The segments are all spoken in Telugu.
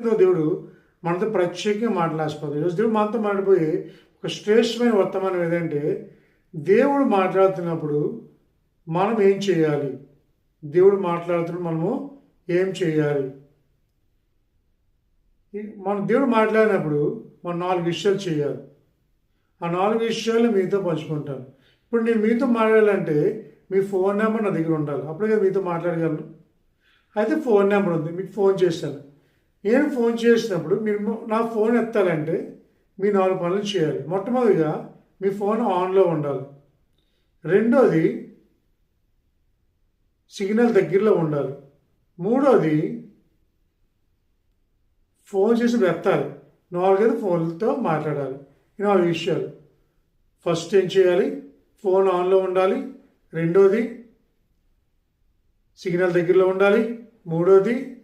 దేవుడు మనతో ప్రత్యేకంగా మాట్లాడిపోతాడు ఈరోజు దేవుడు మనతో మాట్లాడిపోయి ఒక శ్రేష్టమైన వర్తమానం ఏదంటే దేవుడు మాట్లాడుతున్నప్పుడు మనం ఏం చేయాలి? దేవుడు మాట్లాడుతున్నప్పుడు మనము ఏం చేయాలి? మన దేవుడు మాట్లాడినప్పుడు మనం నాలుగు విషయాలు చేయాలి. ఆ నాలుగు విషయాలు మీతో పంచుకుంటాను. ఇప్పుడు నేను మీతో మాట్లాడాలంటే మీ ఫోన్ నెంబర్ నా దగ్గర ఉండాలి. అప్పుడే కదా మీతో మాట్లాడగలను. అయితే ఫోన్ నెంబర్ ఉంది మీకు ఫోన్ చేశాను. నేను ఫోన్ చేసినప్పుడు మీరు నా ఫోన్ ఎత్తాలంటే మీ నాలుగు పనులు చేయాలి. మొట్టమొదటిగా మీ ఫోన్ ఆన్లో ఉండాలి. రెండోది సిగ్నల్ దగ్గరలో ఉండాలి. మూడోది ఫోన్ చేసి ఎత్తాలి నాలుగైదు ఫోన్లతో మాట్లాడాలి. ఈ నాలుగు విషయాలు. ఫస్ట్ ఏం చేయాలి? ఫోన్ ఆన్లో ఉండాలి. రెండోది సిగ్నల్ దగ్గరలో ఉండాలి. మూడోది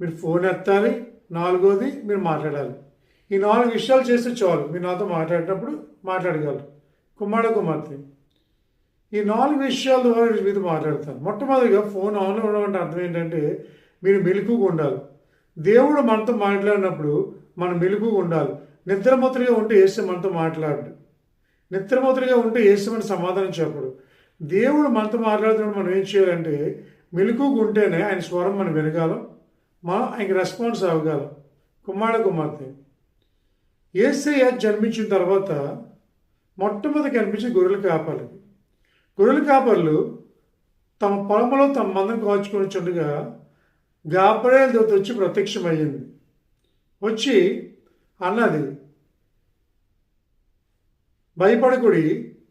మీరు ఫోన్ ఎత్తాలి నాలుగోది మీరు మాట్లాడాలి. ఈ నాలుగు విషయాలు చేస్తే చాలు. మీరు నాతో మాట్లాడేటప్పుడు మాట్లాడగలరు. కుమార కుమార్తె ఈ నాలుగు విషయాల ద్వారా మీతో మాట్లాడతాను. మొట్టమొదటిగా ఫోన్ ఆన్లో ఉండడం అంటే అర్థం ఏంటంటే మీరు మెలుకుగా ఉండాలి. దేవుడు మనతో మాట్లాడినప్పుడు మనం మెలకుగా ఉండాలి. నిద్రమతులుగా ఉంటే వేస్తే మనతో మాట్లాడు. నిద్రమతులుగా ఉంటే వేస్తే మన సమాధానం చెప్పడు. దేవుడు మనతో మాట్లాడుతున్నప్పుడు మనం ఏం చేయాలంటే మెలుకుగా ఉంటేనే ఆయన స్వరం మనం వినగలం. మనం ఆయనకి రెస్పాన్స్ అవ్వగలం. కుమార కుమార్తె ఏసయ్య జన్మించిన తర్వాత మొట్టమొదటి కనిపించి గొర్రెలు కాపాలి గొర్రెల కాపర్లు తమ పొలంలో తమ మందను కాచుకొని చుండగా గాబరేల్ దేవత వచ్చి ప్రత్యక్షమయ్యింది. వచ్చి అన్నది భయపడకుడి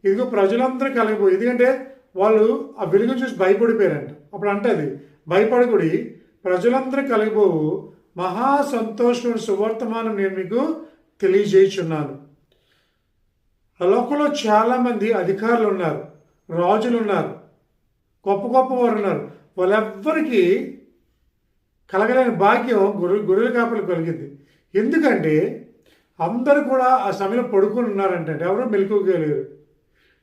ఇదిగో ప్రజలందరూ కలిగిపోయి ఎందుకంటే వాళ్ళు ఆ వెలుగు చూసి భయపడిపోయారంట. అప్పుడు అంటది భయపడకుడి ప్రజలందరూ కలిగిపోవు మహా సంతోషమైన సువర్తమానం నేను మీకు తెలియజేయుచున్నాను. లోకంలో చాలామంది అధికారులు ఉన్నారు రాజులు ఉన్నారు గొప్ప గొప్ప వారు ఉన్నారు వాళ్ళెవ్వరికీ కలగలేని భాగ్యం గొర్రె గొర్రెల కాపలు కలిగింది. ఎందుకంటే అందరూ కూడా ఆ సమయంలో పడుకుని ఉన్నారంటే ఎవరు మెలకుగా లేరు.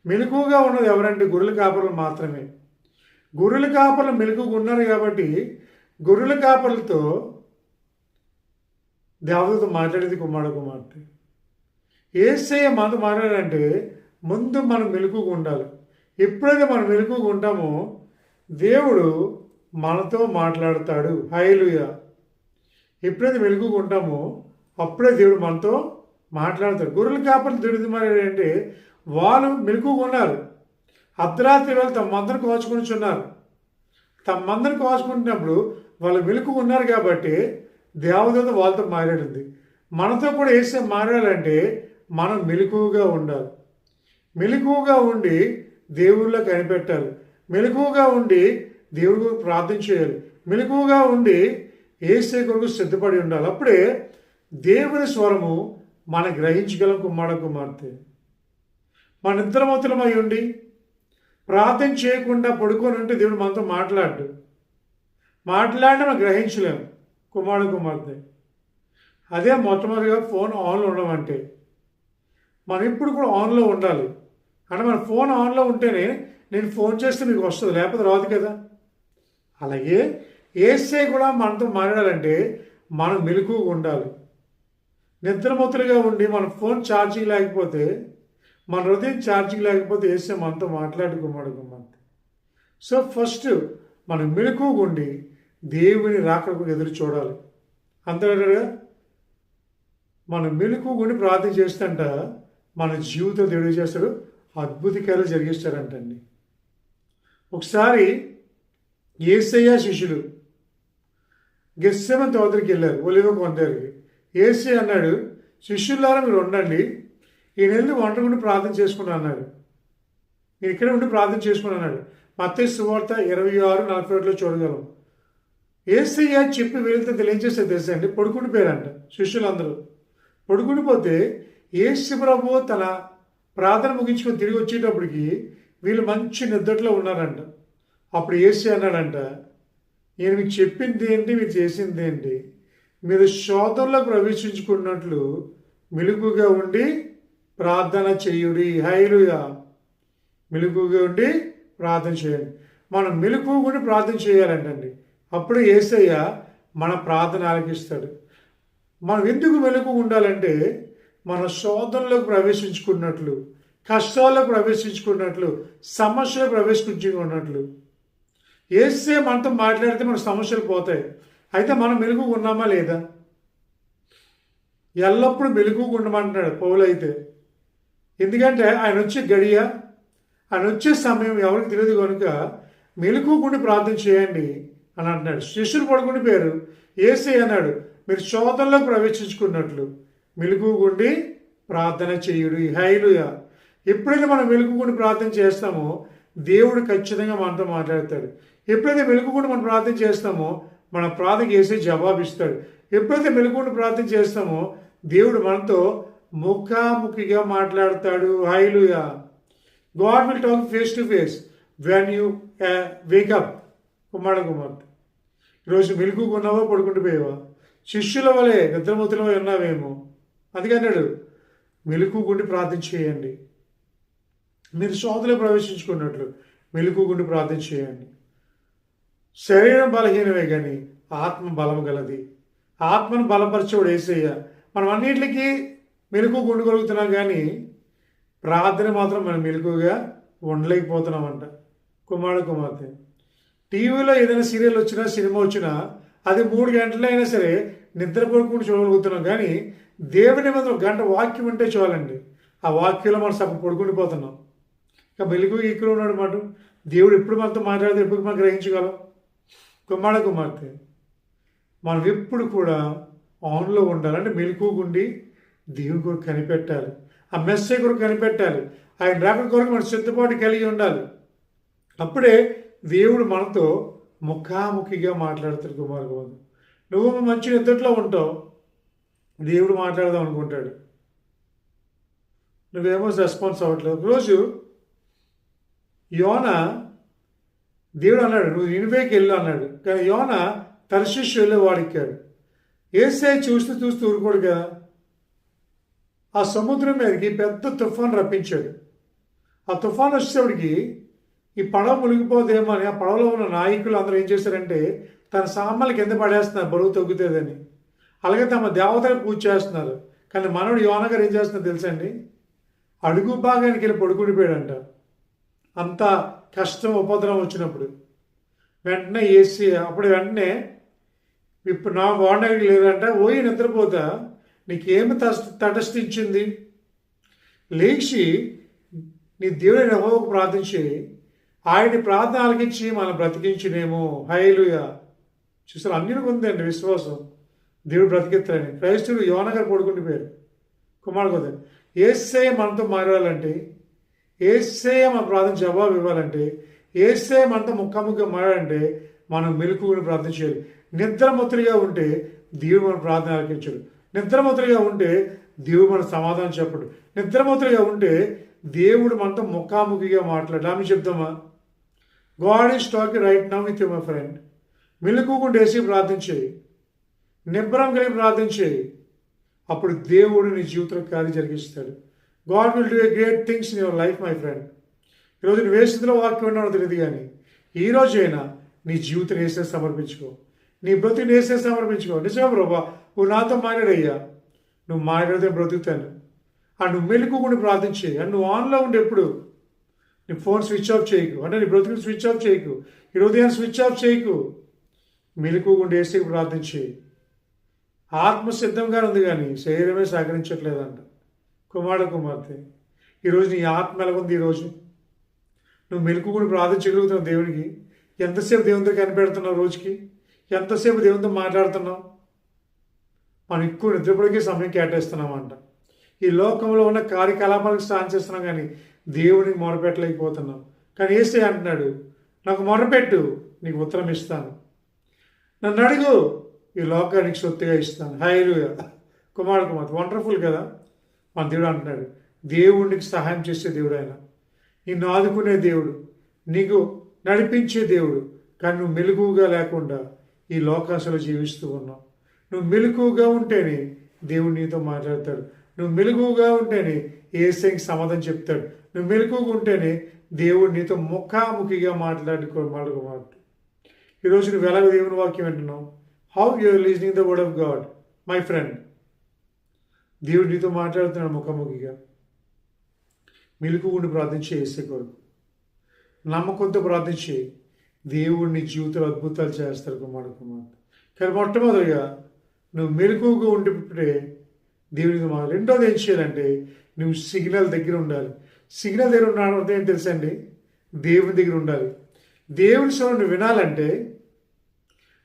మెలకుగా ఉన్నది ఎవరంటే గొర్రెల కాపలు మాత్రమే. గొర్రెల కాపలు మెలకుగా ఉన్నారు కాబట్టి గొర్రెల కాపర్లతో దేవత మాట్లాడేది కుమారుడు కుమార్తె. ఏసయ్య మనతో మాట్లాడాలంటే ముందు మనం మెలకుగా ఉండాలి. ఎప్పుడైతే మనం మెలకుగా ఉంటామో దేవుడు మనతో మాట్లాడతాడు. హైలుయ ఎప్పుడైతే మెలకుగా ఉంటామో అప్పుడే దేవుడు మనతో మాట్లాడతాడు. గొర్రెలు కాపలు మరి అంటే వాళ్ళు మెలకుగా ఉన్నారు. అర్ధరాత్రి వాళ్ళు తమ మందరు కోచుకొని ఉన్నారు. తమ మందరు కోచుకుంటున్నప్పుడు వాళ్ళు మెలకుగా ఉన్నారు కాబట్టి దేవదూత వాళ్ళతో మాట్లాడింది. మనతో కూడా ఏసే మారాలంటే మనం మెలకువగా ఉండాలి. మెలకువగా ఉండి దేవుళ్ళ కనిపెట్టాలి. మెలకువగా ఉండి దేవుడు ప్రార్థన చేయాలి. మెలకువగా ఉండి ఏసే కొరకు సిద్ధపడి ఉండాలి. అప్పుడే దేవుని స్వరము మనం గ్రహించగలం కుమ్మాడ కుమార్తె. మన నిద్రమతులమై ఉండి ప్రార్థన చేయకుండా పడుకొని ఉంటే దేవుడు మనతో మాట్లాడు. మాట్లాడినా మనం గ్రహించలేము కుమారుడు కుమార్తె. అదే మొట్టమొదటిగా ఫోన్ ఆన్లో ఉండడం అంటే మనం ఇప్పుడు కూడా ఆన్లో ఉండాలి. అంటే మన ఫోన్ ఆన్లో ఉంటేనే నేను ఫోన్ చేస్తే మీకు వస్తుంది లేకపోతే రాదు కదా. అలాగే ఏసే కూడా మనతో మాట్లాడాలంటే మనం మెలకుగా ఉండాలి. నిద్రమతులుగా ఉండి మన ఫోన్ ఛార్జింగ్ లేకపోతే మన హృదయం ఛార్జింగ్ లేకపోతే ఏసే మనతో మాట్లాడుకోమాడు సో ఫస్ట్ మనం మెలకుగా ఉండి దేవుని రాకడకు ఎదురు చూడాలి. అంతేగా మనం మెలకుగా ఉండి ప్రార్థన చేస్తుంట మన జీవితం దేవుడు చేస్తాడు? అద్భుతకాలు జరిగిస్తారంటండి ఒకసారి ఏసయ్య శిష్యులు గెస్సెమ తోదరికి వెళ్ళారు ఒలివ కొందరికి. ఏసీ అన్నాడు శిష్యులారా మీరు ఉండండి. ఈ నెల వంట ఉండి ప్రార్థన చేసుకున్నాను అన్నాడు. నేను ఇక్కడ ఉండి ప్రార్థన చేసుకున్నాను అన్నాడు. మత్తయి సువార్త ఇరవై ఆరు నలభై ఒకటిలో చూడగలం. ఏసయ్య చెప్పి వెళితే తెలియజేస్తే తెలుసు అండి? పడుకుని పోయారంట శిష్యులందరూ. పడుకునిపోతే ఏసు ప్రభు తన ప్రార్థన ముగించుకొని తిరిగి వచ్చేటప్పటికి వీళ్ళు మంచి నిద్రలో ఉన్నారంట. అప్పుడు ఏసీ అన్నాడంట నేను మీకు చెప్పింది ఏంటి? మీరు చేసింది ఏంటి? మీరు శోధంలో ప్రవేశించుకున్నట్లు మెలుగుగా ఉండి ప్రార్థన చేయుడి. హైలుగా మెలుగుగా ఉండి ప్రార్థన చేయండి. మనం మెలుగు ఉండి ప్రార్థన చేయాలంటండి. అప్పుడు ఏసయ్య మన ప్రార్థన ఆలకిస్తాడు మనం ఎందుకు వెలుగు ఉండాలంటే మన శోధనలోకి ప్రవేశించుకున్నట్లు కష్టాల్లోకి ప్రవేశించుకున్నట్లు సమస్యలు ప్రవేశించుకున్నట్లు. ఏసే మనతో మాట్లాడితే మన సమస్యలు పోతాయి. అయితే మనం మెలుగు ఉన్నామా లేదా? ఎల్లప్పుడూ మెలుగు ఉండమంటున్నాడు పౌలైతే ఎందుకంటే ఆయన వచ్చే గడియ ఆయన వచ్చే సమయం ఎవరికి తెలియదు కనుక మెలుగుకుండి ప్రార్థన చేయండి. అని అంటున్నాడు. శిష్యులు పడుకుని పేరు అన్నాడు మీరు శోధనలో ప్రవేశించుకున్నట్లు మెలుగుగుండి ప్రార్థన చేయుడు. హైలుయా ఎప్పుడైతే మనం వెలుగుకుండి ప్రార్థన చేస్తామో దేవుడు ఖచ్చితంగా మనతో మాట్లాడతాడు. ఎప్పుడైతే వెలుగుకుండి మనం ప్రార్థన చేస్తామో మన ప్రార్థన చేసి జవాబు ఇస్తాడు ఎప్పుడైతే వెలుగుకుండి ప్రార్థన చేస్తామో దేవుడు మనతో ముఖాముఖిగా మాట్లాడతాడు. Hallelujah God will talk face to face when you wake up Kumar కుమార్తె. ఈరోజు మెలుగుకున్నావా పడుకుంటూ పోయావా? శిష్యుల వలె నిద్రమతులమై ఉన్నావేమో? అందుకన్నాడు మెలుకుగుండి ప్రార్థన చేయండి మీరు శోధలో ప్రవేశించుకున్నట్లు మెలుకుగుండి ప్రార్థన చేయండి శరీరం బలహీనమే కానీ ఆత్మ బలం గలది. ఆత్మను బలపరచేవాడు ఏసయ్య. మనం అన్నింటికి మెలకు గుండగలుగుతున్నాం కానీ ప్రార్థన మాత్రం మనం మెలకుగా ఉండలేకపోతున్నామంట. కుమారుడు కుమార్తె. టీవీలో ఏదైనా సీరియల్ వచ్చినా సినిమా వచ్చినా అది మూడు గంటలైనా అయినా సరే నిద్రపోకుండా చూడగలుగుతున్నాం. కానీ దేవుని మీద ఒక గంట వాక్యం ఉంటే చాలండి. ఆ వాక్యంలో మనం సగం పడుకుండిపోతున్నాం ఇక మెలుగు ఇక్కడ ఉన్నాడు మాట? దేవుడు ఎప్పుడు మనతో మాట్లాడితే ఎప్పుడు మనం గ్రహించగలం? కుమార కుమార్తె. మనం ఎప్పుడు కూడా ఆన్లో ఉండాలంటే అంటే మెలకుగుండి దేవుని కొరకు కనిపెట్టాలి. ఆ మెస్సే కొరకు కనిపెట్టాలి. ఆయన రాకడ కొరకు మన సిద్ధపాటు కలిగి ఉండాలి. అప్పుడే దేవుడు మనతో ముఖాముఖిగా మాట్లాడతాడు కుమార్ నువ్వు మంచి నిద్రలో ఉంటావు. దేవుడు మాట్లాడదాం అనుకుంటాడు. నువ్వేమో రెస్పాన్స్ అవ్వట్లేదు. రోజు యోన దేవుడు అన్నాడు నువ్వు ఇనివేకి వెళ్ళు అన్నాడు. కానీ యోన తర్శిష్ వెళ్ళి వాడిక్కాడు. ఏసై చూస్తూ చూస్తూ ఊరుకోడు కదా ఆ సముద్రం మీదకి పెద్ద తుఫాన్ రప్పించాడు. ఆ తుఫాన్ వచ్చేవాడికి ఈ పడవ మునిగిపోదేమో అని ఆ పడవలో ఉన్న నాయకులు అందరూ ఏం చేశారంటే తన సామాన్లు కింద పడేస్తున్నారు బరువు తగ్గుతుందని. అలాగే తమ దేవతలకు పూజ చేస్తున్నారు. కానీ మనోడు యోన గారు ఏం చేస్తున్నారు తెలుసండి అడుగు భాగానికి వెళ్ళి పడుకునిపోయాడంట. అంత కష్టం ఉపద్రవం వచ్చినప్పుడు. వెంటనే ఏసీ అప్పుడు వెంటనే ఇప్పుడు నా బాగుండగా లేదంట ఓయి నిద్రపోతా. నీకేమి తటస్థించింది? లేచి నీ దేవుడైన యెహోవాకు ప్రార్థించి ఆయన ప్రార్థన ఇచ్చి మనం బ్రతికించినేమో. హైలుగా చూసారు అన్ని ఉందండి విశ్వాసం. దేవుడు బ్రతికిత్తారని క్రైస్తుడు యోన గారు పేరు. కుమారుడు కదా ఏసే మనతో మారాలంటే ఏసే మన ప్రార్థన జవాబు ఇవ్వాలంటే ఏసే మనతో ముఖాముఖిగా మారాలంటే మనం మెలకుని ప్రార్థన చేయాలి. నిద్రమతులుగా ఉంటే దేవుడు మన ప్రార్థన ఆలకించడు నిద్రమతులుగా ఉంటే దేవుడు మన సమాధానం చెప్పడు. నిద్రమతులుగా ఉంటే దేవుడు మనతో ముఖాముఖిగా మాట్లాడు. ఆమె చెప్దామా? God is talking right now with my friend మెలుకోకుండా వేసి ప్రార్థించేయి నిబ్రం కలిగి ప్రార్థించేయి అప్పుడు దేవుడు నీ జీవితంలో కార్యం జరిగిస్తాడు. God will do a great things in your life my friend ఈరోజు నువ్వు ఏ స్థితిలో వాక్యం ఉన్నాడో తెలియదు కానీ ఈ రోజైనా నీ జీవితం వేసే సమర్పించుకో. నీ బ్రతుకుని వేసే సమర్పించుకో. నిజమే ప్రభా నువ్వు నాతో మాట్లాడయ్యా. నువ్వు మాట్లాడితే బ్రతుకుతాను. ఆ నువ్వు మెలుకుని ప్రార్థించే అండ్ నువ్వు ఆన్లో ఉండి ఎప్పుడు నీ ఫోన్ స్విచ్ ఆఫ్ చేయకు. అంటే నీ బ్రతుకుని స్విచ్ ఆఫ్ చేయకు. ఈ హృదయాన్ని స్విచ్ ఆఫ్ చేయకు. మెలుకుగుండి వేసి ప్రార్థించి ఆత్మ సిద్ధంగా ఉంది కానీ శరీరమే సహకరించట్లేదంట. కుమారుడు కుమార్తె ఈరోజు నీ ఆత్మ ఎలాగుంది ఈరోజు నువ్వు మెలుకుని ప్రార్థించగలుగుతున్నావు దేవునికి. ఎంతసేపు దేవునితో కనిపెడుతున్నావు రోజుకి? ఎంతసేపు దేవునితో మాట్లాడుతున్నావు? మనం ఎక్కువ నిద్రపడికి సమయం కేటాయిస్తున్నామంట. ఈ లోకంలో ఉన్న కార్యకలాపాలకు స్నానం చేస్తున్నాం కానీ దేవునికి మొరపెట్టలేకపోతున్నాం కానీ ఏసే అంటున్నాడు నాకు మొరపెట్టు నీకు ఉత్తరం ఇస్తాను. నన్ను అడుగు ఈ లోకానికి సొత్తుగా ఇస్తాను. హైలుగా కుమార్ కుమార్ వండర్ఫుల్ కదా? మన దేవుడు అంటున్నాడు దేవుడికి సహాయం చేసే దేవుడు ఆయన. నిన్ను ఆదుకునే దేవుడు నీకు నడిపించే దేవుడు. కానీ నువ్వు మెలుగుగా లేకుండా ఈ లోకాశలో జీవిస్తూ ఉన్నావు. నువ్వు మెలుగుగా ఉంటేనే దేవుడు నీతో మాట్లాడతాడు. నువ్వు మెలుగుగా ఉంటేనే ఏసైకి సమాధానం చెప్తాడు. నువ్వు మెలుగుగా ఉంటేనే దేవుడు నీతో ముఖాముఖిగా మాట్లాడుకో మాట్లాడుకోమాట ఈరోజు నువ్వు ఎలాగ దేవుని వాక్యం వింటున్నావు? How you are listening the word of God my friend దేవుడు నీతో మాట్లాడుతున్నాడు ముఖాముఖిగా. మెలకు ఉండి ప్రార్థించే కొరకు. నమ్మకంతో ప్రార్థించి దేవుడిని నీ జీవితంలో అద్భుతాలు చేస్తారు కుమారు కుమార్ కానీ మొట్టమొదటిగా నువ్వు మెలకుగా ఉండిప్పుడే దేవుడితో మా రెండోది ఏం చేయాలంటే నువ్వు సిగ్నల్ దగ్గర ఉండాలి. సిగ్నల్ దగ్గర ఉన్నాడు అంటే ఏం తెలుసండి? దేవుని దగ్గర ఉండాలి. దేవుని స్వరం నువ్వు వినాలంటే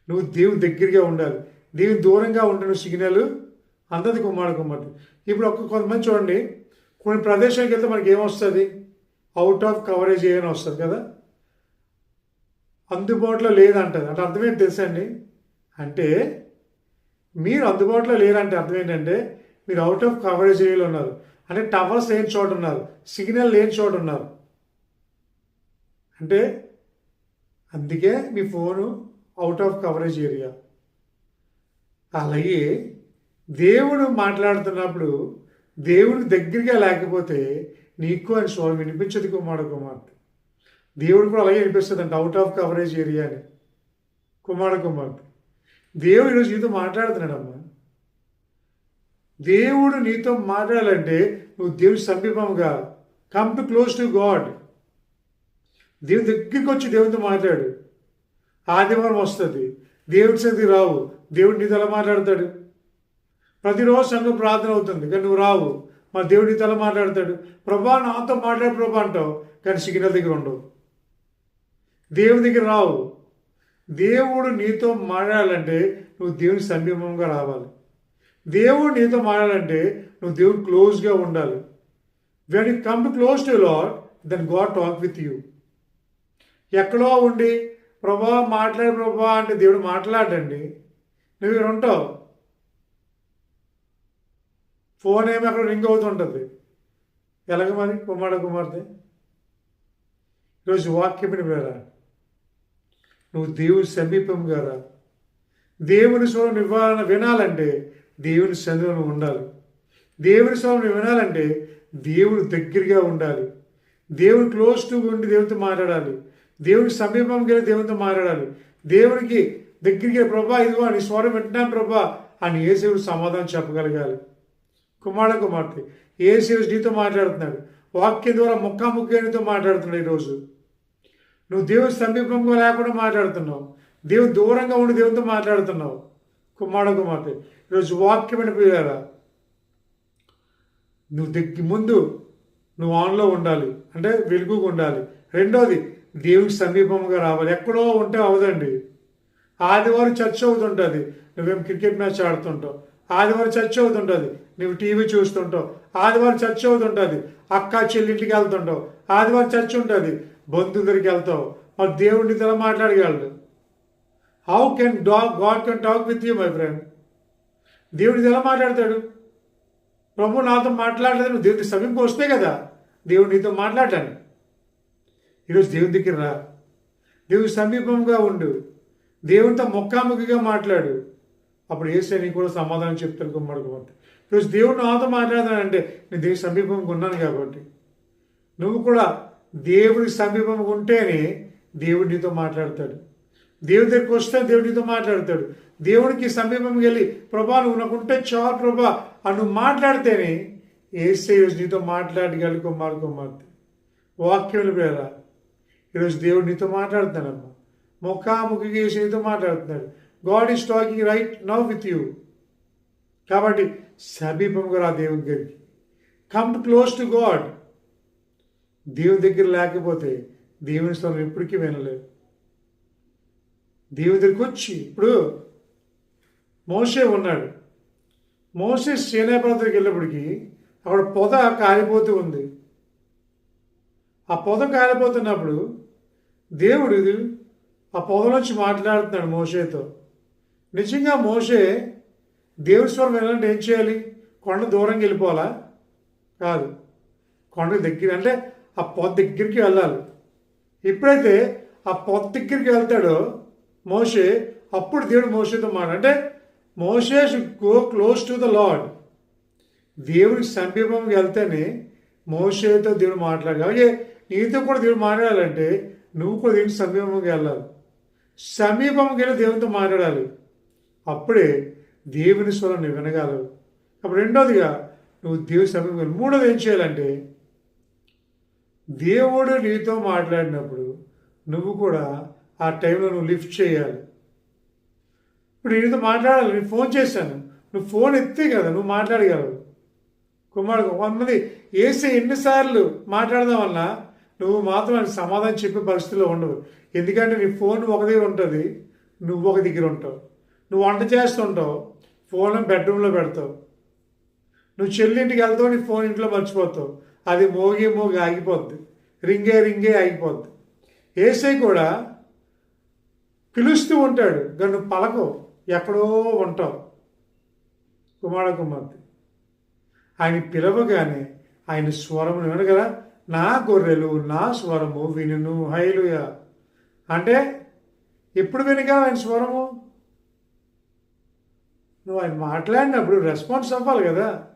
నువ్వు దేవుని దగ్గరగా ఉండాలి. దేవుని దూరంగా ఉంటున్న సిగ్నల్ అందరిది కుమారు కుమార్తె ఇప్పుడు ఒక కొంతమంది చూడండి కొన్ని ప్రదేశానికి వెళ్తే మనకి ఏమొస్తుంది? అవుట్ ఆఫ్ కవరేజ్ ఏమైనా వస్తుంది కదా? అందుబాటులో లేదంటది. అంటే అర్థం ఏంటి తెలుసా అండి అంటే మీరు అందుబాటులో లేరంటే అర్థం ఏంటంటే మీరు అవుట్ ఆఫ్ కవరేజ్ ఏరియాలో ఉన్నారు. అంటే టవర్స్ లేని చోట ఉన్నారు సిగ్నల్ లేని చోట ఉన్నారు. అంటే అందుకే మీ phone out of coverage area అలాగే దేవుడు మాట్లాడుతున్నప్పుడు దేవుడికి దగ్గరగా లేకపోతే నీకు అని స్వామి వినిపించదు కుమారుడు కుమార్తె. దేవుడు కూడా అలాగే వినిపిస్తుంది అంటే అవుట్ ఆఫ్ కవరేజ్ ఏరియా అని. కుమారుడు కుమార్తె. దేవుడు ఈరోజు జీవితం మాట్లాడుతున్నాడమ్మా. దేవుడు నీతో మాట్లాడాలంటే నువ్వు దేవుడి సమీపంగా come to close to God దేవుని దగ్గరికి వచ్చి దేవునితో మాట్లాడు. ఆదివారం వస్తుంది. దేవుడి సన్నిధి రావు. దేవుడు నీతో ఎలా మాట్లాడతాడు. ప్రతిరోజు సంఘం ప్రార్థన అవుతుంది. కానీ నువ్వు రావు. మా దేవుడి తల మాట్లాడతాడు. ప్రభా నాతో మాట్లాడే ప్రభా అంటావు. కానీ సిగ్నల్ దగ్గర ఉండవు. దేవుని దగ్గర రావు. దేవుడు నీతో మాట్లాడాలంటే నువ్వు దేవుని సమీపంగా రావాలి. దేవుడు నీతో మాట్లాడాలంటే నువ్వు దేవుడు క్లోజ్గా ఉండాలి. When you come to close to Lord then God talk with you ఎక్కడో ఉండి ప్రభా మాట్లాడు ప్రభా అంటే దేవుడు మాట్లాడండి. నువ్వు ఇక్కడ ఉంటావు. ఫోన్ ఏమి అక్కడ రింగ్ అవుతుంటుంది. ఎలాగ మరి కుమార కుమార్తె? ఈరోజు వాక్యం వేరా నువ్వు దేవుడు సమీపంగా రా. దేవుని స్వరం ఇవ్వాలని వినాలంటే దేవుని సన్నిధిలో ఉండాలి. దేవుని స్వరం వినాలంటే దేవుడు దగ్గరగా ఉండాలి. దేవుడు క్లోజ్ టు ఉండి దేవునితో మాట్లాడాలి. దేవుడి సమీపంకి వెళ్ళి దేవునితో మాట్లాడాలి. దేవునికి దగ్గరికి ప్రభా ఇదిగో నీ స్వరం వింటున్నాం ప్రభా అని ఏసేవుడు సమాధానం చెప్పగలగాలి. కుమార కుమార్తె ఏసేవుడు నీతో మాట్లాడుతున్నాడు. వాక్యం ద్వారా ముఖాముఖితో మాట్లాడుతున్నాడు ఈరోజు. నువ్వు దేవుని సమీపంగా లేకుండా మాట్లాడుతున్నావు. దేవుడు దూరంగా ఉండి దేవునితో మాట్లాడుతున్నావు. కుమార కుమార్తె ఈరోజు వాక్యం వినిపించారా నువ్వు దగ్గర ముందు నువ్వు ఆన్లో ఉండాలి అంటే వెలుగుగా ఉండాలి. రెండోది దేవునికి సమీపంగా రావాలి. ఎక్కడో ఉంటే అవదండి. ఆదివారం చర్చ అవుతుంటుంది. నువ్వేం క్రికెట్ మ్యాచ్ ఆడుతుంటావు. ఆదివారం చర్చ అవుతుంటుంది. నువ్వు టీవీ చూస్తుంటావు. ఆదివారం చర్చ్ అవుతుంటుంది. అక్క చెల్లింటికి వెళ్తుంటావు. ఆదివారం చర్చ్ ఉంటుంది. బంధువు దగ్గరికి వెళ్తావు. మరి దేవుడిని తల మాట్లాడగలడు. How can dog God can talk with you my friend దేవుడిని ఎలా మాట్లాడతాడు? ప్రభు నాతో మాట్లాడలేదు నువ్వు దేవుడి సమీపం వస్తే కదా దేవుడు నీతో మాట్లాడాను ఈరోజు దేవుని దగ్గర రా. దేవుడి సమీపంగా ఉండు. దేవునితో ముఖాముఖిగా మాట్లాడు. అప్పుడు ఏసే నీకు కూడా సమాధానం చెప్తాను కుమ్మడి ఈరోజు దేవుడు నాతో మాట్లాడతానంటే నేను దేవుడి సమీపంగా ఉన్నాను కాబట్టి. నువ్వు కూడా దేవుడి సమీపంగా ఉంటేనే దేవుడు నీతో మాట్లాడతాడు. దేవుడి దగ్గరికి వస్తే దేవుడు నీతో మాట్లాడతాడు. దేవునికి సమీపం వెళ్ళి ప్రభా నువ్వు నాకుంటే చాలు ప్రభా అని నువ్వు మాట్లాడితేనే ఏసే నీతో మాట్లాడగలి కుమార్ కుమార్తె వాక్యములు పేరా? ఈరోజు దేవుడు నీతో మాట్లాడుతున్నాడమ్మా. ముఖాముఖిగా వేసి నీతో మాట్లాడుతున్నాడు. God is talking right now with you కాబట్టి సమీపంగా రా దేవుని దగ్గరికి. కమ్ క్లోజ్ టు గాడ్ దేవుని దగ్గర లేకపోతే దేవుని స్థలం ఎప్పటికీ వినలేదు. దేవుని దగ్గరికి వచ్చి ఇప్పుడు మోసే ఉన్నాడు. మోసే సేనాపతి దగ్గరికి వెళ్ళినప్పటికీ అక్కడ పొద కాలిపోతూ ఉంది. ఆ పొద కాలిపోతున్నప్పుడు దేవుడు ఆ పొదలోంచి మాట్లాడుతున్నాడు మోసేతో నిజంగా మోసే దేవుడి స్వరం వెళ్ళాలంటే ఏం చేయాలి? కొండ దూరంగా వెళ్ళిపోవాలా? కాదు. కొండ దగ్గర అంటే ఆ పొద దగ్గరికి వెళ్ళాలి. ఎప్పుడైతే ఆ పొద దగ్గరికి వెళ్తాడో మోషే అప్పుడు దేవుడు మోసేతో మాట అంటే మోసే go close to the Lord దేవుడికి సమీపంకి వెళ్తేనే మోషేతో దేవుడు మాట్లాడాలి. అలాగే నీతో కూడా దేవుడు మాట్లాడాలంటే నువ్వు కూడా దేవుడికి సమీపంకి వెళ్ళాలి. సమీపంకి వెళ్ళి దేవునితో మాట్లాడాలి. అప్పుడే దేవుని స్వరం నువ్వు వినగలవు. అప్పుడు రెండోదిగా నువ్వు దేవుని సమీపం మూడోది ఏం చేయాలంటే దేవుడు నీతో మాట్లాడినప్పుడు నువ్వు కూడా ఆ టైంలో నువ్వు లిఫ్ట్ చేయాలి. ఇప్పుడు నీతో మాట్లాడాలి నేను ఫోన్ చేశాను. నువ్వు ఫోన్ ఎత్తే కదా నువ్వు మాట్లాడగలవు. కుమారుడు కొంతమంది ఏసీ ఎన్నిసార్లు మాట్లాడదామన్నా నువ్వు మాత్రం సమాధానం చెప్పే పరిస్థితిలో ఉండవు. ఎందుకంటే నీ ఫోన్ ఒక దగ్గర ఉంటుంది నువ్వు ఒక దగ్గర ఉంటావు. నువ్వు వంట చేస్తుంటావు ఫోన్ బెడ్రూమ్లో పెడతావు. నువ్వు చెల్లింటికి వెళ్తావు నీ ఫోన్ ఇంట్లో మర్చిపోతావు. అది మోగి మోగి ఆగిపోద్ది. రింగే రింగే ఆగిపోద్ది. ఏసై కూడా పిలుస్తూ ఉంటాడు కానీ నువ్వు పలకవు. ఎక్కడో ఉంటావు కుమార కుమార్తె ఆయన పిలవగానే ఆయన స్వరమును వినడు కదా? నా గొర్రెలు నా స్వరము వినును. హైలుయ అంటే ఎప్పుడు వినగా ఆయన స్వరము? నువ్వు ఆయన మాట్లాడినప్పుడు రెస్పాన్స్ అవ్వాలి కదా?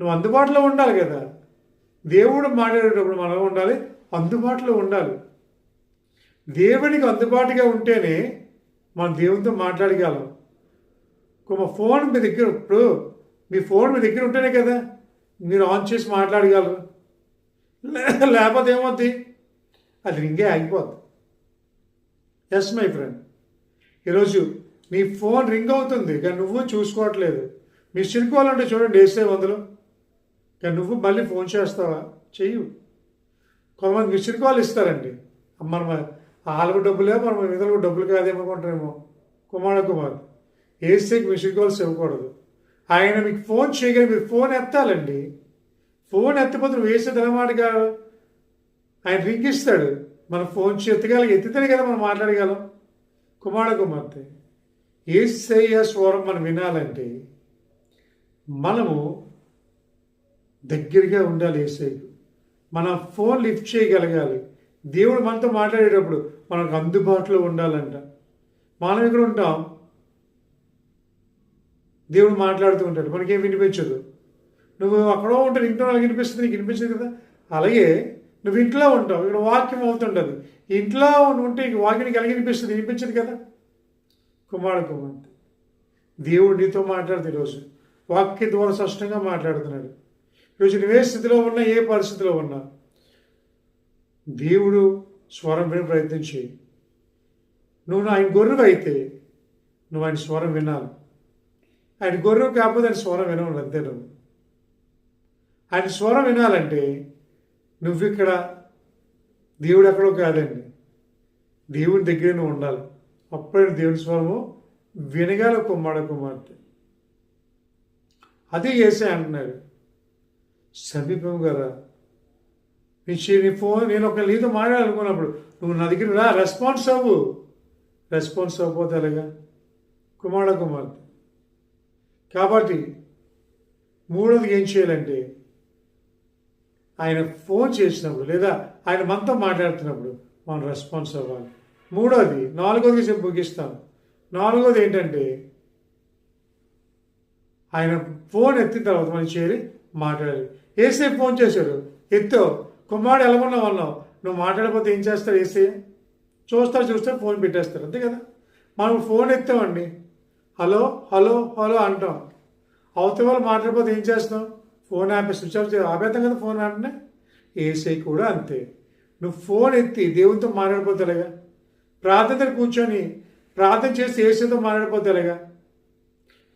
నువ్వు అందుబాటులో ఉండాలి కదా? దేవుడు మాట్లాడేటప్పుడు మనం ఉండాలి అందుబాటులో ఉండాలి. దేవునికి అందుబాటుగా ఉంటేనే మనం దేవునితో మాట్లాడగలం. మా ఫోన్ మీ దగ్గర ఇప్పుడు మీ ఫోన్ మీ దగ్గర ఉంటేనే కదా మీరు ఆన్ చేసి మాట్లాడగలరు. లేకపోతే ఏమవుద్ది? అది రింగే ఆగిపోద్ది. ఎస్ మై ఫ్రెండ్ ఈరోజు నీ ఫోన్ రింగ్ అవుతుంది కానీ నువ్వు చూసుకోవట్లేదు. మీ చిరుకోవాలంటే చూడండి వేసే వందలు. కానీ నువ్వు మళ్ళీ ఫోన్ చేస్తావా? చెయ్యు. కొంతమంది మిస్డ్ కాల్ ఇస్తారండి. మనం వాళ్ళకు డబ్బులే మనం ఇతరులకు డబ్బులు కాదేమనుకుంటారేమో కుమార కుమార్ ఏసీకి మిస్డ్ కాల్స్ ఇవ్వకూడదు. ఆయన మీకు ఫోన్ చేయగలిగి మీరు ఫోన్ ఎత్తాలండి. ఫోన్ ఎత్తపోతే నువ్వు వేసే తెలమాటగా ఆయన రింగ్ ఇస్తాడు మనం ఫోన్ ఎత్తగల ఎత్తితేనే కదా మనం మాట్లాడగలం. కుమార కుమార్తె ఏసయ్య స్వరం మనం వినాలంటే మనము దగ్గరగా ఉండాలి ఏసైకు మన ఫోన్ లిఫ్ట్ చేయగలగాలి. దేవుడు మనతో మాట్లాడేటప్పుడు మనకు అందుబాటులో ఉండాలంట. మనం ఇక్కడ ఉంటాం? దేవుడు మాట్లాడుతూ ఉంటాడు. మనకేం వినిపించదు? నువ్వు అక్కడో ఉంటే ఇంట్లో నాకు వినిపిస్తుంది నీకు వినిపించదు కదా? అలాగే నువ్వు ఇంట్లో ఉంటావు ఇక్కడ వాక్యం అవుతుండదు ఇంట్లో ఉంటే ఇంక వాక్యం నీకు ఎలా వినిపిస్తుంది? వినిపించదు కదా? కుమారుడు కుమార్తె. దేవుడు నీతో మాట్లాడుతూ ఈరోజు వాక్య ద్వారా స్పష్టంగా మాట్లాడుతున్నాడు. ఈరోజు నువ్వే స్థితిలో ఉన్నా ఏ పరిస్థితిలో ఉన్నా దేవుడు స్వరం విన ప్రయత్నం చేయి. నువ్వు ఆయన గొర్రెవు అయితే నువ్వు ఆయన స్వరం వినాలి. ఆయన గొర్రెవు కాకపోతే ఆయన స్వరం వినవు అంతే నువ్వు. ఆయన స్వరం వినాలంటే నువ్వు ఇక్కడ దేవుడు ఎక్కడో కాదండి. దేవుని దగ్గర నువ్వు ఉండాలి. అప్పుడే దేవుని స్వరము వినగాల కుమ్మాడ కుమార్తె. అది చేసే అంటున్నాడు. సమీపం కదా నీ నీ ఫోన్ నేను ఒక నీతో మాట్లాడాలనుకున్నప్పుడు నువ్వు నా దగ్గర రా రెస్పాన్స్ అవ్వు. రెస్పాన్స్ అవ్వకపోతే అలాగా కుమార కుమార్తె కాబట్టి మూడోది ఏం చేయాలంటే ఆయన ఫోన్ చేసినప్పుడు లేదా ఆయన మనతో మాట్లాడుతున్నప్పుడు మనం రెస్పాన్స్ అవ్వాలి. మూడోది నాలుగోది చెప్పు ముగిస్తాను. నాలుగోది ఏంటంటే ఆయన ఫోన్ ఎత్తిన తర్వాత మనం చేరి మాట్లాడాలి. ఏసే ఫోన్ చేశాడు ఎత్తో. కుమ్మాడు ఎలా ఉన్నావు అన్నావు? నువ్వు మాట్లాడకపోతే ఏం చేస్తారు ఏసీ? చూస్తారు చూస్తే ఫోన్ పెట్టేస్తారు. అంతే కదా? మనం ఫోన్ ఎత్తామండి. హలో హలో హలో అంటాం. అవతల వాళ్ళు మాట్లాడిపోతే ఏం చేస్తాం ఫోన్ ఆపే స్విచ్ ఆఫ్ చే ఆపేస్తాం కదా ఫోన్ అంటే ఏసీ కూడా అంతే. నువ్వు ఫోన్ ఎత్తి దేవునితో మాట్లాడిపోతాలేగా ప్రార్థన కూర్చొని ప్రార్థన చేసి ఏసీతో మాట్లాడిపోతాలేగా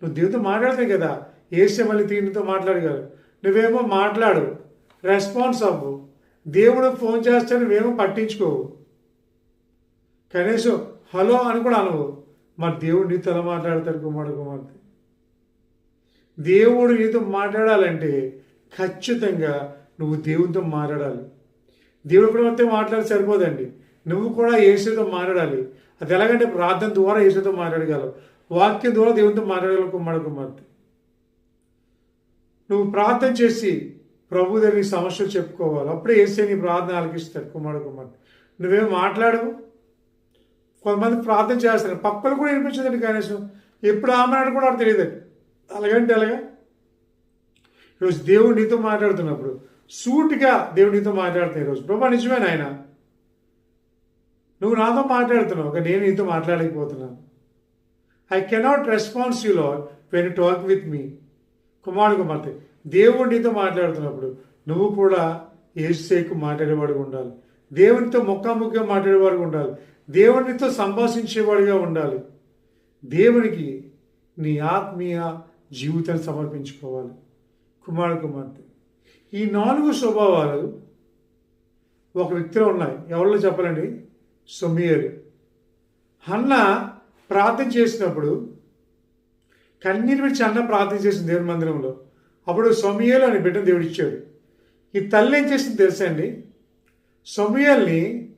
నువ్వు దేవుడితో మాట్లాడతావు కదా? ఏసీ మళ్ళీ తీరుతో మాట్లాడగలరు నువ్వేమో మాట్లాడు రెస్పాన్స్ అవ్వు. దేవుడు ఫోన్ చేస్తే మేము పట్టించుకోవు కనీసం హలో అని కూడా అనవు. మరి దేవుడు నీతో ఎలా మాట్లాడతాడు కుమారుడు కుమార్తె? దేవుడు నీతో మాట్లాడాలంటే ఖచ్చితంగా నువ్వు దేవునితో మాట్లాడాలి. దేవుడు ప్రవర్తే మాట్లాడి సరిపోదండి. నువ్వు కూడా యేసుతో మాట్లాడాలి. అది ఎలాగంటే ప్రార్థన ద్వారా యేసుతో మాట్లాడగలవు. వాక్యం ద్వారా దేవునితో మాట్లాడగలవు కుమారుడు కుమార్తె. నువ్వు ప్రార్థన చేసి ప్రభు దగ్గర నీ సమస్యలు చెప్పుకోవాలి. అప్పుడే వేస్తే నీ ప్రార్థన ఆలకిస్తాడు కుమారుడు కుమారుడు. నువ్వేం మాట్లాడవు? కొంతమంది ప్రార్థన చేస్తారు. పక్కలు కూడా వినిపించదండి కనీసం. ఎప్పుడు ఆమెనాడు కూడా వాడు తెలియదండి. అలాగంటే అలాగా ఈరోజు దేవుడు నీతో మాట్లాడుతున్నప్పుడు సూటిగా దేవుడు నీతో మాట్లాడుతున్నాయి ఈరోజు. ప్రభా నిజమే నాయన. నువ్వు నాతో మాట్లాడుతున్నావు ఒక నేను నీతో మాట్లాడలేకపోతున్నాను. I cannot response you Lord when talk with me కుమారుడు కుమార్తె దేవుడు నీతో మాట్లాడుతున్నప్పుడు నువ్వు కూడా ఏసేకు మాట్లాడేవాడిగా ఉండాలి. దేవునితో ముఖాముఖిగా మాట్లాడేవాడిగా ఉండాలి. దేవునితో సంభాషించేవాడిగా ఉండాలి. దేవునికి నీ ఆత్మీయ జీవితాన్ని సమర్పించుకోవాలి. కుమారుడు కుమార్తె ఈ నాలుగు స్వభావాలు ఒక వ్యక్తిలో ఉన్నాయి. ఎవరిలో చెప్పాలండి? సొమియరు అన్న ప్రార్థన చేసినప్పుడు కన్నీరు విడిచి అన్న ప్రార్థన చేసింది దేవుని మందిరంలో. అప్పుడు సొమియలు అని బిడ్డను దేవుడు ఇచ్చాడు. ఈ తల్లి ఏం చేసింది తెలుసా అండి? సొమియల్ని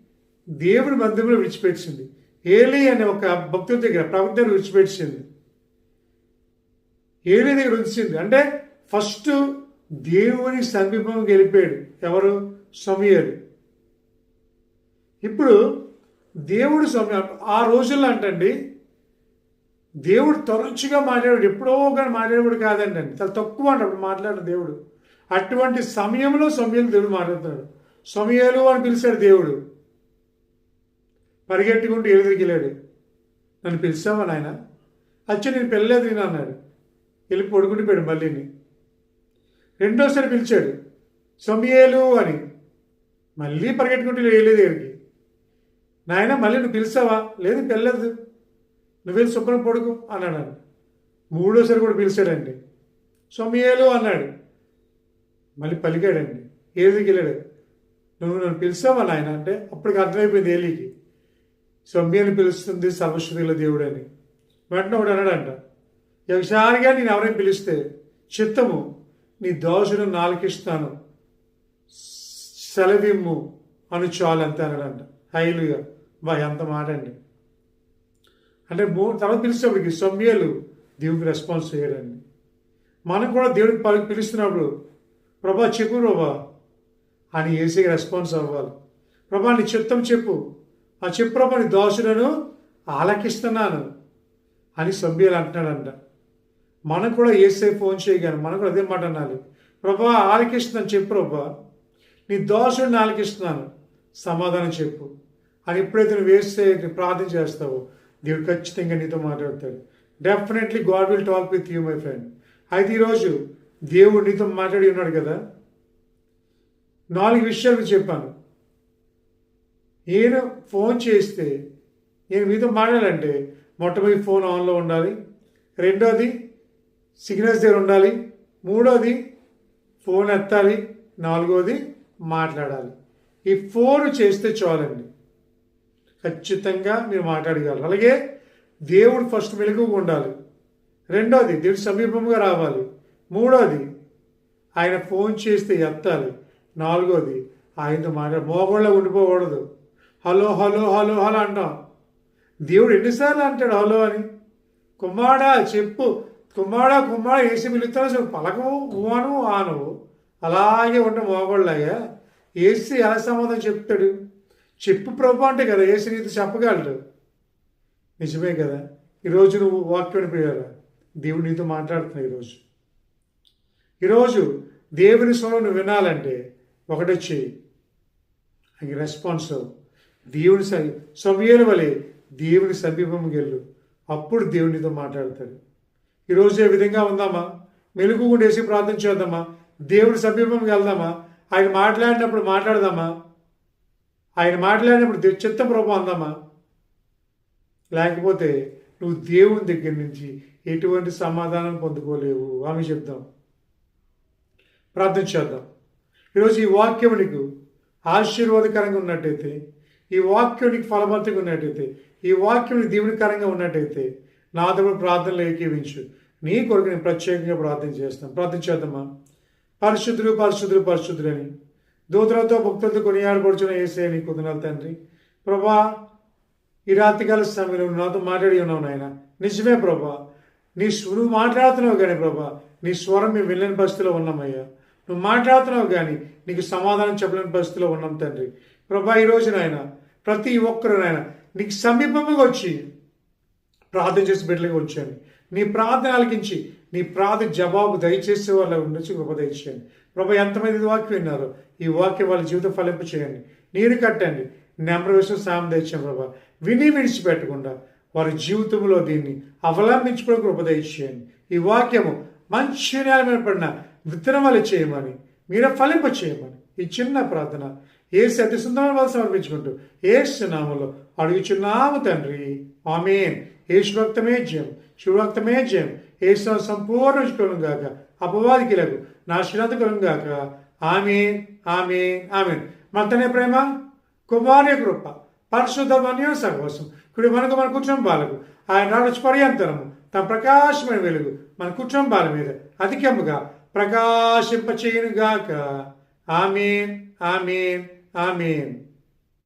దేవుడి మందిరంలో విడిచిపెట్టింది. ఏలి అనే ఒక భక్తుడి దగ్గర ప్రవక్త దగ్గర విడిచిపెట్టింది. ఏలి దగ్గర ఉంచింది. అంటే ఫస్ట్ దేవుని సమీపం గెలిపాడు ఎవరు? సమయలు. ఇప్పుడు దేవుడు సమయం ఆ రోజుల్లో అంటండి దేవుడు తరచుగా మాట్లాడాడు ఎప్పుడో కానీ మాట్లాడేవాడు కాదండి అండి. చాలా తక్కువ అంట అప్పుడు దేవుడు. అటువంటి సమయంలో సమయంలో దేవుడు మాట్లాడుతున్నాడు. సమయాలు అని పిలిచాడు దేవుడు. పరిగెట్టుకుంటూ ఎదురికి వెళ్ళాడు. నన్ను పిలిచావా నాయన? అచ్చ నేను పెళ్ళలేదు నేను అన్నాడు. వెళ్ళి పడుకుండిపోయాడు మళ్ళీని. రెండోసారి పిలిచాడు సమయాలు అని. మళ్ళీ పరిగెట్టుకుంటూ వెళ్ళేది దగ్గరికి నాయన మళ్ళీ నువ్వు పిలిచావా? లేదు పెళ్ళలేదు నువ్వు శుభ్రం పడుకు? అన్నాడు ఆయన. మూడోసారి కూడా పిలిచాడండి. సొమ్మియేలు అన్నాడు. మళ్ళీ పలికాడండి. ఏది వెళ్ళాడు? నువ్వు నన్ను పిలిచావా నాయన? అంటే అప్పటికి అర్థమైపోయింది ఏలికి సొమ్మియని పిలుస్తుంది సర్వశుద్ధుల దేవుడు అని. వెంటనే ఒకటి అన్నాడంట. ఒకసారిగా నేను ఎవరైనా పిలిస్తే చిత్తము నీ దోషను నాలుకిస్తాను సెలవిమ్ము అని చాలు అంతే అన్నాడంట. హైలుగా. బా ఎంత మాట అండి. అంటే మూ తర్వాత పిలిచేప్పటికి సొమ్యలు దేవుడికి రెస్పాన్స్ చేయడాన్ని మనం కూడా దేవుడికి పిలుస్తున్నప్పుడు ప్రభా చెప్పు ప్రభా అని ఏసీకి రెస్పాన్స్ అవ్వాలి. ప్రభా నీ చిత్తం చెప్పు. ఆ చెప్పు ప్రభా నీ దోషులను ఆలకిస్తున్నాను అని సభ్యులు అంటున్నాడంట. మనం కూడా ఏసే ఫోన్ చేయగాను మనం కూడా అదే మాట అనాలి. ప్రభా ఆలకిస్తున్నాను చెప్పు ప్రభా. నీ దోషుడిని ఆలకిస్తున్నాను. సమాధానం చెప్పు. అని ఎప్పుడైతే నువ్వు వేస్తే ప్రార్థన చేస్తావో దేవుడు ఖచ్చితంగా నీతో మాట్లాడతాడు. Definitely God will talk with you my friend అయితే ఈరోజు దేవుడు నీతో మాట్లాడి ఉన్నాడు కదా? నాలుగు విషయాలు చెప్పాను. నేను ఫోన్ చేస్తే నేను మీతో మాట్లాడాలంటే మొట్టమొదటి ఫోన్ ఆన్లో ఉండాలి. రెండోది సిగ్నల్స్ దగ్గర ఉండాలి. మూడోది ఫోన్ ఎత్తాలి. నాలుగోది మాట్లాడాలి. ఈ ఫోన్ చేస్తే చాలండి. ఖచ్చితంగా మీరు మాట్లాడగలరు. అలాగే దేవుడు ఫస్ట్ వెలుగుగా ఉండాలి. రెండోది దేవుడు సమీపంగా రావాలి. మూడోది ఆయన ఫోన్ చేస్తే ఎత్తాలి. నాలుగోది ఆయనతో మాట్లాడ మోగోళ్ళ ఉండిపోకూడదు. హలో హలో హలో హలో అంటాం. దేవుడు ఎన్నిసార్లు అంటాడు హలో అని? కుమ్మాడా చెప్పు. కుమ్మాడా కుమ్మాడా వేసి పిలుస్తాను పలకవు ఊను ఆను అలాగే ఉంటే మోగోళ్ళగా ఏసి ఎలా సమాధానం చెప్తాడు? చెప్పు ప్రభు అంటే కదా ఏ నీతో చెప్పగలడు. నిజమే కదా. ఈరోజు నువ్వు వాక్యం వినిపోయారా దేవుడు నీతో మాట్లాడుతున్నావు ఈరోజు. ఈరోజు దేవుని స్వరం నువ్వు వినాలంటే ఒకటొచ్చి చెయ్యి రెస్పాన్స్ దేవుని సమయాల వలె దేవుని సమీపం గెళ్ళు అప్పుడు దేవునితో మాట్లాడతాడు. ఈరోజు ఏ విధంగా ఉందామా మెలుగు ఉండేసి ప్రార్థన చేద్దామా? దేవుని సమీపంకి వెళ్దామా? ఆయన మాట్లాడినప్పుడు మాట్లాడదామా? ఆయన మాట్లాడినప్పుడు చిత్త ప్రభు అందమ్మా లేకపోతే నువ్వు దేవుని దగ్గర నుంచి ఎటువంటి సమాధానం పొందుకోలేవు ఆమె చెప్దాం. ప్రార్థన చేద్దాం. ఈరోజు ఈ వాక్యం నీకు ఆశీర్వాదకరంగా ఉన్నట్టయితే ఈ వాక్యం నీకు ఫలవంతంగా ఉన్నట్టయితే ఈ వాక్యం నీకు దేవునికరంగా ఉన్నట్టయితే నా దగ్గర ప్రార్థనలు ఏకీవించు నీ కొరకు నేను ప్రత్యేకంగా ప్రార్థన చేస్తాను. ప్రార్థన చేద్దామా? పరిశుద్ధులు పరిశుద్ధులు పరిశుద్ధులని దూతలతో భక్తులతో కొనియాడబడుచున్న ఏసే నీ కుదనాలు తండ్రి. ప్రభా ఈ రాత్రికాల సమయంలో నాతో మాట్లాడి ఉన్నావు నాయన. నిజమే ప్రభా నీ నువ్వు మాట్లాడుతున్నావు కానీ ప్రభా నీ స్వరం మేము వెళ్ళని పరిస్థితిలో ఉన్నామయ్యా. నువ్వు మాట్లాడుతున్నావు కానీ నీకు సమాధానం చెప్పలేని పరిస్థితిలో ఉన్నాం తండ్రి. ప్రభా ఈరోజు నాయన ప్రతి ఒక్కరు నాయన నీకు సమీపంగా వచ్చి ప్రార్థన చేసి బిడ్డలుగా వచ్చాను నీ ప్రార్థన ఆలకించి నీ ప్రార్థన జవాబు దయచేసే వాళ్ళ ఉండొచ్చు గొప్ప దయచేయండి. ప్రభు ఎంతమంది వాక్యం విన్నారు? ఈ వాక్యం వాళ్ళ జీవితం ఫలింపు చేయండి. నీరు కట్టండి. నెంబర్ విషయం సాయం తెచ్చాం ప్రభా. విని విడిచిపెట్టకుండా వారి జీవితంలో దీన్ని అవలంబించుకోవడానికి కృప దయచేయండి. ఈ వాక్యము మంచి నేల మీద పడిన విత్తనం వల్ల చేయమని మీరే ఫలింప చేయమని ఈ చిన్న ప్రార్థన ఏసు అతి సుందరమైన వాళ్ళు సమర్పించుకుంటూ ఏ నామంలో అడుగుచున్నాము తండ్రి. ఆమెన్. ఏసు భక్తమే జయం. శివభక్తమే జయం. ఏసు సంపూర్ణ ఉంచుకోవడం గాక. అపవాదికిలకు నా శ్రద్ధకులం గాక ఆమె ఆమె ఆమె మంతనే ప్రేమ కుమార్య కృప పరిశుద్ధ మన్యం సహవాసం ఇప్పుడు మనకు మన కుటుంబాలకు ఆయన నడుచు పర్యంతరము. తన ప్రకాశమైన వెలుగు మన కుటుంబాల మీద అధికముగా ప్రకాశింపచేయునుగాక. Amen amen amen.